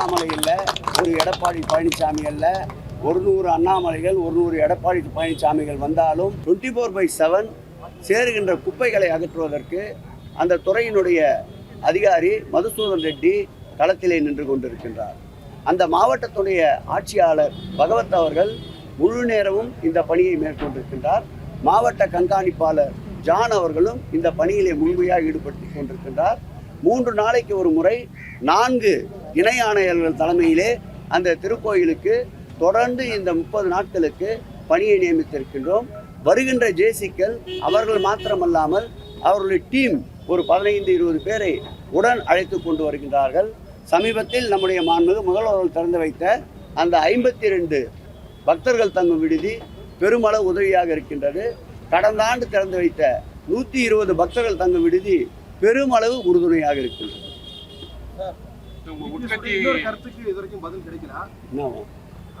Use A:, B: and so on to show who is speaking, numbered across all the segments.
A: அண்ணாமலை இல்லை ஒரு எடப்பாடி பழனிசாமி அல்ல ஒரு நூறு அண்ணாமலைகள் ஒரு நூறு எடப்பாடி பழனிசாமிகள் வந்தாலும் டுவெண்ட்டி ஃபோர் பை செவன் சேருகின்ற குப்பைகளை அகற்றுவதற்கு அந்த துறையினுடைய அதிகாரி மதுசூதன் ரெட்டி களத்திலே நின்று கொண்டிருக்கின்றார். அந்த மாவட்டத்துடைய ஆட்சியாளர் பகவத் அவர்கள் முழு நேரமும் இந்த பணியை மேற்கொண்டிருக்கின்றார். மாவட்ட கண்காணிப்பாளர் ஜான் அவர்களும் இந்த பணியிலே முழுமையாக ஈடுபட்டு கொண்டிருக்கின்றார். மூன்று நாளைக்கு ஒரு முறை நான்கு இணை ஆணையர்கள் தலைமையிலே அந்த திருக்கோயிலுக்கு தொடர்ந்து இந்த முப்பது நாட்களுக்கு பணியை நியமித்திருக்கின்றோம். வருகின்ற ஜேசிக்கள் அவர்கள் மாத்திரமல்லாமல் அவர்களுடைய டீம் ஒரு பதினைந்து இருபது பேரை உடன் அழைத்து கொண்டு வருகின்றார்கள். சமீபத்தில் நம்முடைய மாண்புமிகு முதல்வர்கள் திறந்து வைத்த அந்த ஐம்பத்தி ரெண்டு பக்தர்கள் தங்கும் விடுதி பெருமளவு உதவியாக இருக்கின்றது. கடந்த ஆண்டு திறந்து வைத்த நூற்றி இருபது பக்தர்கள் தங்கும் விடுதி பெருமளவு உறுதுணையாக இருக்கின்றது.
B: கருத்துக்கு இது வரைக்கும் பதில் கிடைக்கல.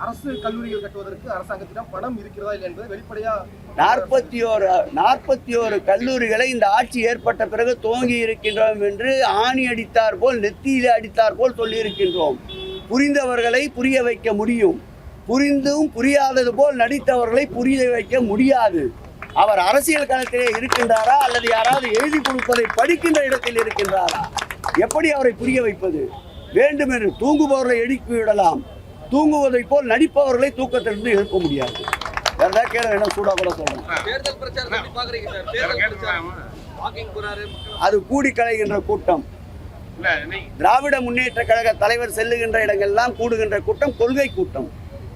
B: அரசு கல்லூரிகள் கட்டுவதற்கு அரசாங்கத்திடம் பணம் இருக்கிறதா இல்லை என்பதை வெளிப்படையா
A: நாற்பத்தி ஓரு நாற்பத்தி ஓரு கல்லூரிகளை இந்த ஆட்சி ஏற்பட்ட பிறகு துவங்கி இருக்கின்றோம் என்று ஆணி அடித்தார் போல் நெத்தியிலே அடித்தார் போல் சொல்லியிருக்கின்றோம். புரிந்தவர்களை புரிய வைக்க முடியும். புரிந்தும் புரியாதது போல் நடித்தவர்களை புரிய வைக்க முடியாது. அவர் அரசியல் களத்திலே இருக்கின்றாரா அல்லது யாராவது எழுதி கொடுப்பதை படிக்கின்ற இடத்தில் இருக்கின்றாரா? எப்படி அவரை புரிய வைப்பது? வேண்டும் என்று தூங்குபவர்களை எழுப்பி விடலாம். தூங்குவதைப் போல் நடிப்பவர்களை தூக்கத்திலிருந்து எழுப்ப முடியாது. வேற கேள்வி என்ன கூட சொல்றேன் அது கூடி கலைகின்ற கூட்டம் திராவிட முன்னேற்ற கழக தலைவர் செல்லுகின்ற இடங்கள்லாம் கூடுகின்ற கூட்டம் கொள்கை கூட்டம்.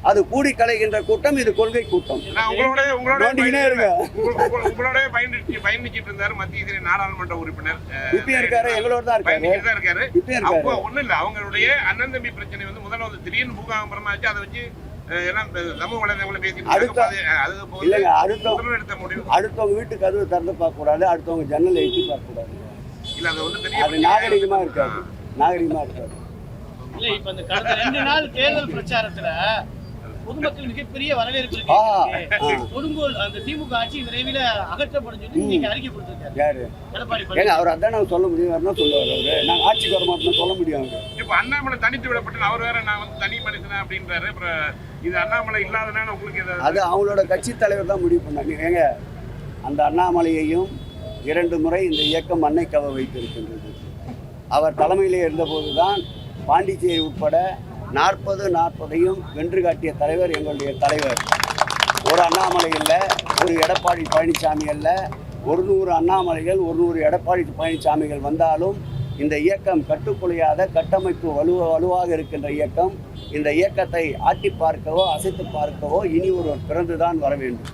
A: அது கூடி கலைகின்ற கூட்டம் இது கொள்கை கூட்டம்.
C: நான் உங்களோட உங்களோட. உங்களோட பயணிச்சு பயணிச்சிட்டு இருந்தாரு மத்திய இதில் நாடாளுமன்ற உறுப்பினர்
A: இப்பயும் இருக்காரு எங்களோட தான் இருக்காரு. இப்பயும்
C: அப்போ
A: இருக்காரு
C: ஒண்ணும் இல்ல அவங்களுடைய அண்ணன் தம்பி பிரச்சனை வந்து முதல்ல வந்து திடீர்னு பூகாம்பரமா ஆச்சு அதை வச்சு
A: அடுத்தவங்க வீட்டு கதவு திறந்து பார்க்க கூடாது அடுத்தவங்க ஜன்னலை எட்டி பார்க்க கூடாது
C: இல்ல அது
A: நாகரிகமா
C: இருக்கு.
A: இருக்காது. நாகரிகமா இருக்காது.
D: இல்ல இப்ப இந்த கடந்த ரெண்டு நாள் தேர்தல் பிரச்சாரத்துல பொதுமக்கள் மிகப்பெரிய வரவேற்பு இருக்கு. கொடுங்கோல் அந்த திமுக ஆட்சி விரைவில் அகற்றப்படும் சொல்லி. இன்னைக்கு அறிக்கை கொடுத்திருக்காரு.
A: யாரு?
D: எடப்பாடி
A: அவர் அதான் நான் சொல்ல முடியும் வரணும் சொல்லுவார் அவரு? நான் ஆட்சிக்கு வர மாட்டேன்னு சொல்ல முடியும் அவரு.
C: இப்ப அண்ணாமலை தனித்து விடப்பட்டு அவர் வேற நான் வந்து தனி மனுஷனா அப்படின்றாரு. அப்புறம் இது அண்ணாமலை இல்லாதனால உங்களுக்கு
A: அது அவங்களோட கட்சி தலைவர் தான் முடிவு பண்ணாங்க ஏங்க அந்த அண்ணாமலையையும் இரண்டு முறை இந்த இயக்கம் அன்னை கவ வைத்திருக்கின்றது. அவர் தலைமையிலே இருந்தபோது தான் பாண்டிச்சேரி உட்பட நாற்பது நாற்பதையும் வென்று காட்டிய தலைவர் எங்களுடைய தலைவர் ஒரு அண்ணாமலை இல்லை ஒரு எடப்பாடி பழனிசாமி அல்ல ஒரு நூறு அண்ணாமலைகள் ஒரு நூறு எடப்பாடி பழனிசாமிகள் வந்தாலும் இந்த இயக்கம் கட்டுக்குலையாத கட்டமைப்பு வலு வலுவாக இருக்கின்ற இயக்கம் இந்த இயக்கத்தை ஆட்டி பார்க்கவோ அசைத்து பார்க்கவோ இனி ஒருவர் பிறந்துதான் வர வேண்டும்